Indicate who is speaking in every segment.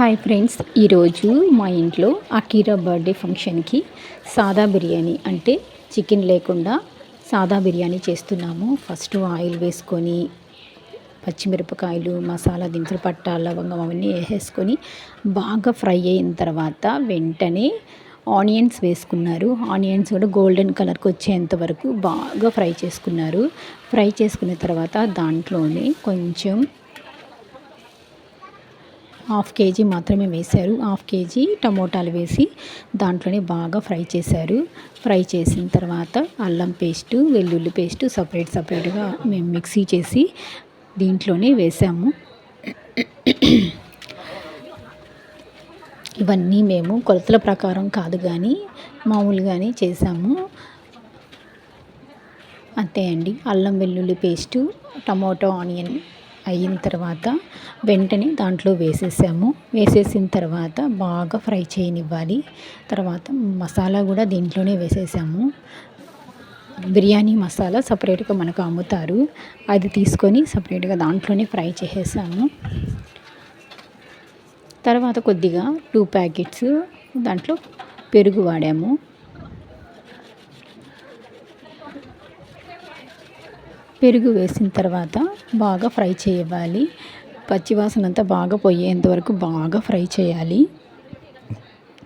Speaker 1: Hi friends ఈరోజు మా ఇంట్లో అకీరా బర్త్డే ఫంక్షన్కి సాదా బిర్యానీ అంటే చికెన్ లేకుండా సాదా బిర్యానీ చేస్తున్నాము. ఫస్ట్ ఆయిల్ వేసుకొని పచ్చిమిరపకాయలు మసాలా దినుసులు పట్ట లవంగం అవన్నీ వేసేసుకొని బాగా ఫ్రై అయిన తర్వాత వెంటనే ఆనియన్స్ వేసుకున్నారు. ఆనియన్స్ కూడా గోల్డెన్ కలర్కి వచ్చేంత వరకు బాగా ఫ్రై చేసుకున్నారు. ఫ్రై చేసుకున్న తర్వాత దాంట్లోనే కొంచెం హాఫ్ కేజీ మాత్రమే వేశారు. హాఫ్ కేజీ టమోటాలు వేసి దాంట్లోనే బాగా ఫ్రై చేశారు. ఫ్రై చేసిన తర్వాత అల్లం పేస్టు వెల్లుల్లి పేస్టు సపరేట్ సపరేట్గా మేము మిక్సీ చేసి దీంట్లోనే వేసాము. ఇవన్నీ మేము కొలతల ప్రకారం కాదు కానీ మామూలుగానే చేసాము. అంతే అండి. అల్లం వెల్లుల్లి పేస్టు టమోటో ఆనియన్ అయిన తర్వాత వెంటనే దాంట్లో వేసేసాము. వేసేసిన తర్వాత బాగా ఫ్రై చేయనివ్వాలి. తర్వాత మసాలా కూడా దీంట్లోనే వేసేసాము. బిర్యానీ మసాలా సపరేట్గా మనకు అమ్ముతారు. అది తీసుకొని సపరేట్గా దాంట్లోనే ఫ్రై చేసేసాము. తర్వాత కొద్దిగా టూ ప్యాకెట్స్ దాంట్లో పెరుగు వాడాము. పెరుగు వేసిన తర్వాత బాగా ఫ్రై చేయాలి. పచ్చివాసన అంతా బాగా పోయేంత వరకు బాగా ఫ్రై చేయాలి.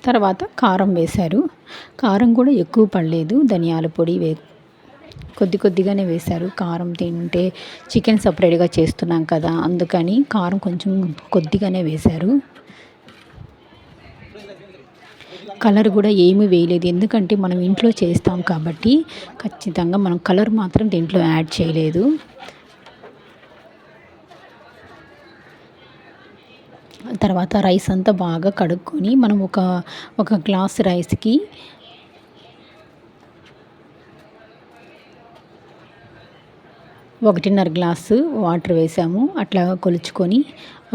Speaker 1: తర్వాత కారం వేశారు. కారం కూడా ఎక్కువ పడలేదు. ధనియాల పొడి వే కొద్ది కొద్దిగానే వేశారు. కారం తింటే చికెన్ సపరేట్గా చేస్తున్నాం కదా అందుకని కారం కొంచెం కొద్దిగానే వేశారు. కలర్ కూడా ఏమీ వేయలేదు. ఎందుకంటే మనం ఇంట్లో చేస్తాం కాబట్టి ఖచ్చితంగా మనం కలర్ మాత్రం దీంట్లో యాడ్ చేయలేదు. తర్వాత రైస్ అంతా బాగా కడుక్కొని మనం ఒక ఒక గ్లాస్ రైస్కి ఒకటిన్నర గ్లాసు వాటర్ వేసాము. అట్లా కొలుచుకొని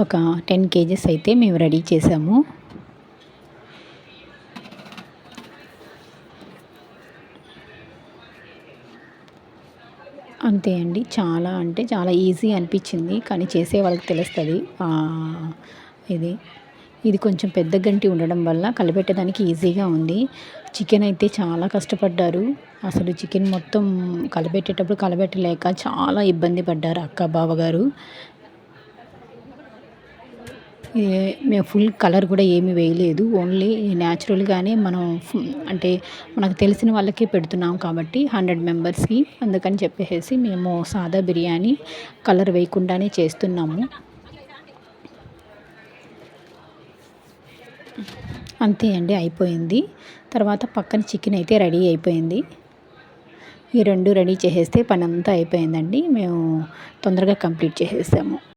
Speaker 1: ఒక టెన్ కేజెస్ అయితే మేము రెడీ చేసాము. అంతే అండి. చాలా అంటే చాలా ఈజీ అనిపించింది. కానీ చేసే వాళ్ళకి తెలుస్తుంది. ఇది ఇది కొంచెం పెద్ద గంటి ఉండడం వల్ల కలిపెట్టడానికి ఈజీగా ఉంది. చికెన్ అయితే చాలా కష్టపడ్డారు. అసలు చికెన్ మొత్తం కలిపెట్టేటప్పుడు కలబెట్టలేక చాలా ఇబ్బంది పడ్డారు అక్క బావగారు. మేము ఫుల్ కలర్ కూడా ఏమీ వేయలేదు. ఓన్లీ న్యాచురల్గానే మనం అంటే మనకు తెలిసిన వాళ్ళకే పెడుతున్నాం కాబట్టి హండ్రెడ్ మెంబర్స్కి అందుకని చెప్పేసి మేము సాదా బిర్యానీ కలర్ వేయకుండానే చేస్తున్నాము. అంతే అండి అయిపోయింది. తర్వాత పక్కన చికెన్ అయితే రెడీ అయిపోయింది. ఈ రెండు రెడీ చేసేస్తే పని అంతా అయిపోయిందండి. మేము తొందరగా కంప్లీట్ చేసేసాము.